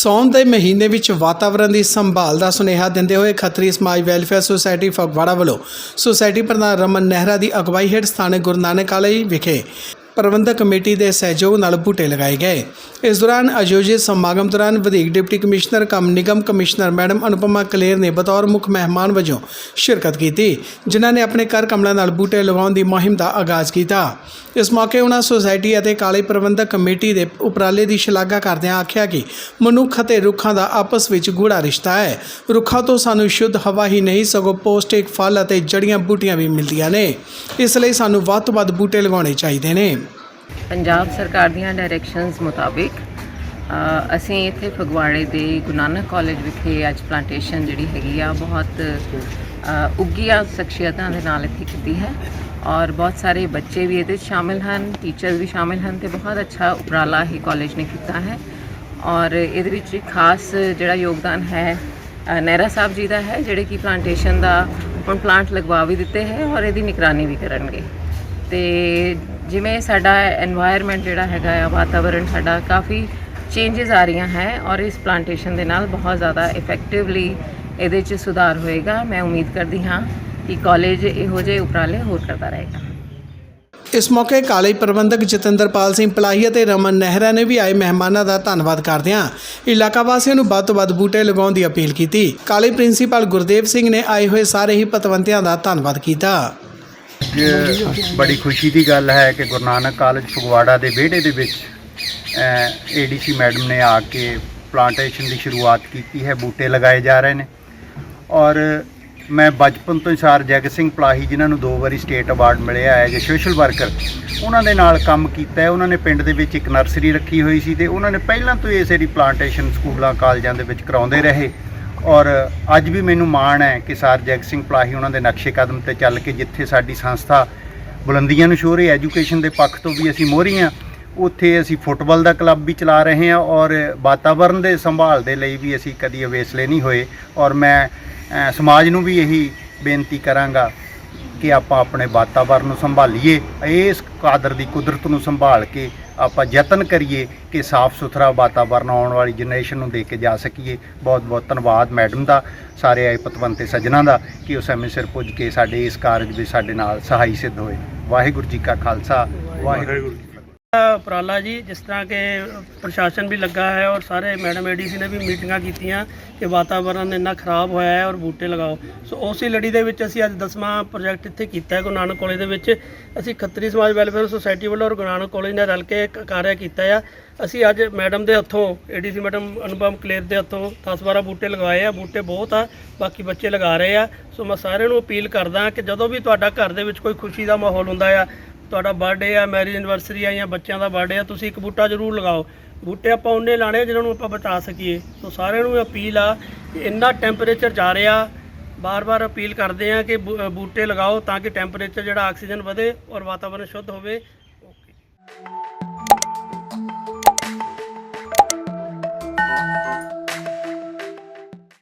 ਸੌਣ ਦੇ ਮਹੀਨੇ ਵਿੱਚ ਵਾਤਾਵਰਣ ਦੀ ਸੰਭਾਲ ਦਾ ਸੁਨੇਹਾ ਦਿੰਦੇ ਹੋਏ ਖੱਤਰੀ ਸਮਾਜ ਵੈਲਫੇਅਰ ਸੁਸਾਇਟੀ ਫਗਵਾੜਾ ਵੱਲੋਂ ਸੁਸਾਇਟੀ ਪ੍ਰਧਾਨ ਰਮਨ ਨਹਿਰਾ ਦੀ ਅਗਵਾਈ ਹੇਠ ਸਥਾਨਕ ਗੁਰੂ ਨਾਨਕ ਕਾਲਜ ਵਿਖੇ ਪ੍ਰਬੰਧਕ ਕਮੇਟੀ ਦੇ ਸਹਿਯੋਗ ਨਾਲ ਬੂਟੇ ਲਗਾਏ ਗਏ। ਇਸ ਦੌਰਾਨ ਆਯੋਜਿਤ ਸਮਾਗਮ ਦੌਰਾਨ ਵਧੀਕ ਡਿਪਟੀ ਕਮਿਸ਼ਨਰ, ਕੰਮ ਨਿਗਮ ਕਮਿਸ਼ਨਰ ਮੈਡਮ ਅਨੁਪਮਾ ਕਲੇਰ ਨੇ ਬਤੌਰ ਮੁੱਖ ਮਹਿਮਾਨ ਵਜੋਂ ਸ਼ਿਰਕਤ ਕੀਤੀ, ਜਿਨ੍ਹਾਂ ਨੇ ਆਪਣੇ ਘਰ ਕਮਲਾਂ ਨਾਲ ਬੂਟੇ ਲਗਾਉਣ ਦੀ ਮੁਹਿੰਮ ਦਾ ਆਗਾਜ਼ ਕੀਤਾ। ਇਸ ਮੌਕੇ ਉਹਨਾਂ ਸੁਸਾਇਟੀ ਅਤੇ ਕਾਲੇ ਪ੍ਰਬੰਧਕ ਕਮੇਟੀ ਦੇ ਉਪਰਾਲੇ ਦੀ ਸ਼ਲਾਘਾ ਕਰਦਿਆਂ ਆਖਿਆ ਕਿ ਮਨੁੱਖ ਅਤੇ ਰੁੱਖਾਂ ਦਾ ਆਪਸ ਵਿੱਚ ਗੂੜਾ ਰਿਸ਼ਤਾ ਹੈ। ਰੁੱਖਾਂ ਤੋਂ ਸਾਨੂੰ ਸ਼ੁੱਧ ਹਵਾ ਹੀ ਨਹੀਂ, ਸਗੋਂ ਪੌਸ਼ਟਿਕ ਫਲ ਅਤੇ ਜੜੀਆਂ ਬੂਟੀਆਂ ਵੀ ਮਿਲਦੀਆਂ ਨੇ। ਇਸ ਲਈ ਸਾਨੂੰ ਵੱਧ ਤੋਂ ਵੱਧ ਬੂਟੇ ਲਗਾਉਣੇ ਚਾਹੀਦੇ ਨੇ। ਪੰਜਾਬ ਸਰਕਾਰ ਦੀਆਂ ਡਾਇਰੈਕਸ਼ਨਸ ਮੁਤਾਬਿਕ ਅਸੀਂ ਇੱਥੇ ਫਗਵਾੜੇ ਦੇ ਗੁਰੂ ਨਾਨਕ ਕਾਲਜ ਵਿਖੇ ਅੱਜ ਪਲਾਂਟੇਸ਼ਨ ਜਿਹੜੀ ਹੈਗੀ ਆ ਬਹੁਤ ਅ, ਉੱਘੀਆਂ ਸ਼ਖਸੀਅਤਾਂ ਦੇ ਨਾਲ ਇੱਥੇ ਕੀਤੀ ਹੈ ਔਰ ਬਹੁਤ ਸਾਰੇ ਬੱਚੇ ਵੀ ਇਹਦੇ 'ਚ ਸ਼ਾਮਿਲ ਹਨ ਟੀਚਰ ਵੀ ਸ਼ਾਮਿਲ ਹਨ ਤੇ ਬਹੁਤ ਅੱਛਾ ਉਪਰਾਲਾ ਹੀ ਕਾਲਜ ਨੇ ਕੀਤਾ ਹੈ ਔਰ ਇਹਦੇ ਵਿੱਚ ਇੱਕ ਖਾਸ ਜਿਹੜਾ ਯੋਗਦਾਨ ਹੈ ਨਹਿਰਾ ਸਾਹਿਬ ਜੀ ਦਾ ਹੈ ਜਿਹੜੇ ਕਿ ਪਲਾਂਟੇਸ਼ਨ ਦਾ ਹੁਣ ਪਲਾਂਟ ਲਗਵਾ ਵੀ ਦਿੱਤੇ ਹੈ ਔਰ ਇਹਦੀ ਨਿਗਰਾਨੀ ਵੀ ਕਰਨਗੇ। ਤੇ ਜਿਵੇਂ ਸਾਡਾ এনवायरमेंट ਜਿਹੜਾ ਹੈਗਾ ਆ, ਵਾਤਾਵਰਣ ਸਾਡਾ ਕਾਫੀ ਚੇਂजेस ਆ ਰਹੀਆਂ ਹੈ ਔਰ ਇਸ ਪਲਾਂਟੇਸ਼ਨ ਦੇ ਨਾਲ ਬਹੁਤ ਜ਼ਿਆਦਾ ਇਫੈਕਟਿਵਲੀ ਇਹਦੇ 'ਚ ਸੁਧਾਰ ਹੋਏਗਾ। ਮੈਂ ਉਮੀਦ ਕਰਦੀ ਹਾਂ ਕਿ ਕਾਲਜ ਇਹੋ ਜਿਹੇ ਉਪਰਾਲੇ ਹੋਰ ਕਰਦਾ ਰਹੇਗਾ। ਇਸ ਮੌਕੇ ਕਾਲਜ ਪ੍ਰਬੰਧਕ ਜਤਿੰਦਰਪਾਲ ਸਿੰਘ ਪਲਾਹੀ ਅਤੇ ਰਮਨ ਨਹਿਰਾ ਨੇ ਵੀ ਆਏ ਮਹਿਮਾਨਾਂ ਦਾ ਧੰਨਵਾਦ ਕਰਦਿਆਂ ਇਲਾਕਾ ਵਾਸੀਆਂ ਨੂੰ ਵੱਧ ਤੋਂ ਵੱਧ ਬੂਟੇ ਲਗਾਉਣ ਦੀ ਅਪੀਲ ਕੀਤੀ। ਕਾਲਜ ਪ੍ਰਿੰਸੀਪਲ ਗੁਰਦੇਵ ਸਿੰਘ ਨੇ ਆਏ ਹੋਏ ਸਾਰੇ ਹੀ ਪਤਵੰਤਿਆਂ ਦਾ ਧੰਨਵਾਦ ਕੀਤਾ। ਅੱਜ ਬੜੀ ਖੁਸ਼ੀ ਦੀ ਗੱਲ ਹੈ ਕਿ ਗੁਰੂ ਨਾਨਕ ਕਾਲਜ ਫਗਵਾੜਾ ਦੇ ਵਿਹੜੇ ਦੇ ਵਿੱਚ ਏਡੀਸੀ ਮੈਡਮ ਨੇ ਆ ਕੇ ਪਲਾਂਟੇਸ਼ਨ ਦੀ ਸ਼ੁਰੂਆਤ ਕੀਤੀ ਹੈ, ਬੂਟੇ ਲਗਾਏ ਜਾ ਰਹੇ ਨੇ। ਔਰ ਮੈਂ ਬਚਪਨ ਤੋਂ ਹੀ ਸਰ ਜੈਗ ਸਿੰਘ ਪਲਾਹੀ, ਜਿਨ੍ਹਾਂ ਨੂੰ ਦੋ ਵਾਰੀ ਸਟੇਟ ਅਵਾਰਡ ਮਿਲਿਆ ਹੈ, ਜੇ ਸੋਸ਼ਲ ਵਰਕਰ ਉਹਨਾਂ ਦੇ ਨਾਲ ਕੰਮ ਕੀਤਾ ਹੈ। ਉਹਨਾਂ ਨੇ ਪਿੰਡ ਦੇ ਵਿੱਚ ਇੱਕ ਨਰਸਰੀ ਰੱਖੀ ਹੋਈ ਸੀ ਤੇ ਉਹਨਾਂ ਨੇ ਪਹਿਲਾਂ ਤੋਂ ਹੀ ਇਸੇ ਦੀ ਪਲਾਂਟੇਸ਼ਨ ਸਕੂਲਾਂ, ਕਾਲਜਾਂ ਦੇ ਵਿੱਚ ਕਰਾਉਂਦੇ ਰਹੇ। ਔਰ ਅੱਜ ਵੀ ਮੈਨੂੰ ਮਾਣ ਹੈ ਕਿ ਸਰ ਜੈਗ ਸਿੰਘ ਪਲਾਹੀ ਉਹਨਾਂ ਦੇ ਨਕਸ਼ੇ ਕਦਮ ਤੇ ਚੱਲ ਕੇ ਜਿੱਥੇ ਸਾਡੀ ਸੰਸਥਾ ਬੁਲੰਦੀਆਂ ਨੂੰ ਛੋਹ ਐਜੂਕੇਸ਼ਨ ਦੇ ਪੱਖ ਤੋਂ ਵੀ ਅਸੀਂ ਮੋਹਰੀ ਹਾਂ, ਉੱਥੇ ਅਸੀਂ ਫੁੱਟਬਾਲ ਦਾ ਕਲੱਬ ਵੀ ਚਲਾ ਰਹੇ ਹਾਂ ਔਰ ਵਾਤਾਵਰਣ ਦੇ ਸੰਭਾਲ ਦੇ ਲਈ ਵੀ ਅਸੀਂ ਕਦੀ ਅਵੇਸਲੇ ਨਹੀਂ ਹੋਏ ਔਰ ਮੈਂ ਸਮਾਜ ਨੂੰ ਵੀ ਇਹੀ ਬੇਨਤੀ ਕਰਾਂਗਾ ਕਿ ਆਪਾਂ ਆਪਣੇ ਵਾਤਾਵਰਨ ਨੂੰ ਸੰਭਾਲੀਏ, ਇਸ ਕਾਦਰ ਦੀ ਕੁਦਰਤ ਨੂੰ ਸੰਭਾਲ ਕੇ ਆਪਾਂ ਯਤਨ ਕਰੀਏ ਕਿ ਸਾਫ਼ ਸੁਥਰਾ ਵਾਤਾਵਰਨ ਆਉਣ ਵਾਲੀ ਜਨਰੇਸ਼ਨ ਨੂੰ ਦੇ ਕੇ ਜਾ ਸਕੀਏ। ਬਹੁਤ ਬਹੁਤ ਧੰਨਵਾਦ ਮੈਡਮ ਦਾ, ਸਾਰੇ ਆਏ ਪਤਵੰਤੇ ਸੱਜਣਾ ਦਾ, ਕਿ ਉਹ ਸਮੇਂ ਸਿਰ ਪੁੱਜ ਕੇ ਸਾਡੇ ਇਸ ਕਾਰਜ ਵਿੱਚ ਸਾਡੇ ਨਾਲ ਸਹਾਈ ਸਿੱਧ ਹੋਏ। ਵਾਹਿਗੁਰੂ ਜੀ ਕਾ ਖਾਲਸਾ, ਵਾਹਿਗੁਰੂ ਜੀ ਉਪਰਾਲਾ ਜੀ, ਜਿਸ ਤਰ੍ਹਾਂ ਕਿ ਪ੍ਰਸ਼ਾਸਨ ਵੀ ਲੱਗਾ ਹੈ ਔਰ ਸਾਰੇ ਮੈਡਮ ਏਡੀਸੀ ਨੇ ਵੀ ਮੀਟਿੰਗਾਂ ਕੀਤੀਆਂ ਕਿ ਵਾਤਾਵਰਣ ਇੰਨਾ ਖਰਾਬ ਹੋਇਆ ਹੈ ਔਰ ਬੂਟੇ ਲਗਾਓ। ਸੋ ਉਸੇ ਲੜੀ ਦੇ ਵਿੱਚ ਅਸੀਂ ਅੱਜ ਦਸਵਾਂ ਪ੍ਰੋਜੈਕਟ ਇੱਥੇ ਕੀਤਾ ਹੈ, ਗੁਰੂ ਨਾਨਕ ਕਾਲਜ ਦੇ ਵਿੱਚ। ਅਸੀਂ ਖੱਤਰੀ ਸਮਾਜ ਵੈਲਫੇਅਰ ਸੁਸਾਇਟੀ ਵੱਲੋਂ ਔਰ ਗੁਰੂ ਨਾਨਕ ਕਾਲਜ ਨੇ ਰਲ ਕੇ ਕਾਰਿਆ ਕੀਤਾ ਆ। ਅਸੀਂ ਅੱਜ ਮੈਡਮ ਦੇ ਹੱਥੋਂ ਏਡੀਸੀ ਮੈਡਮ ਅਨੁਪਮ ਕਲੇਰ ਦੇ ਹੱਥੋਂ 10-12 ਬੂਟੇ ਲਗਾਏ ਆ। ਬੂਟੇ ਬਹੁਤ ਆ, ਬਾਕੀ ਬੱਚੇ ਲਗਾ ਰਹੇ ਆ। ਸੋ ਮੈਂ ਸਾਰਿਆਂ ਨੂੰ ਅਪੀਲ ਕਰਦਾ ਕਿ ਜਦੋਂ ਵੀ ਤੁਹਾਡਾ ਘਰ ਦੇ ਵਿੱਚ ਕੋਈ ਖੁਸ਼ੀ ਦਾ ਮਾਹੌਲ ਹੁੰਦਾ ਆ ਤੁਹਾਡਾ ਬਰਥਡੇ ਆ ਮੈਰਿਜ ਐਨਵਰਸਰੀ ਆ ਜਾਂ ਬੱਚਿਆਂ ਦਾ ਬਰਥਡੇ ਆ, ਤੁਸੀਂ ਇੱਕ ਬੂਟਾ ਜ਼ਰੂਰ ਲਗਾਓ। ਬੂਟੇ ਆਪਾਂ ਉਹਨੇ ਲਾਣੇ ਆ ਜਿਹਨਾਂ ਨੂੰ ਆਪਾਂ ਬਚਾ ਸਕੀਏ। ਸੋ ਸਾਰਿਆਂ ਨੂੰ ਅਪੀਲ ਆ ਕਿ ਇੰਨਾ ਟੈਂਪਰੇਚਰ ਜਾ ਰਿਹਾ, ਬਾਰ-ਬਾਰ ਅਪੀਲ ਕਰਦੇ ਆ ਕਿ ਬੂਟੇ ਲਗਾਓ ਤਾਂ ਕਿ ਟੈਂਪਰੇਚਰ ਜਿਹੜਾ ਆਕਸੀਜਨ ਵਧੇ ਔਰ ਵਾਤਾਵਰਣ ਸ਼ੁੱਧ ਹੋਵੇ। ਓਕੇ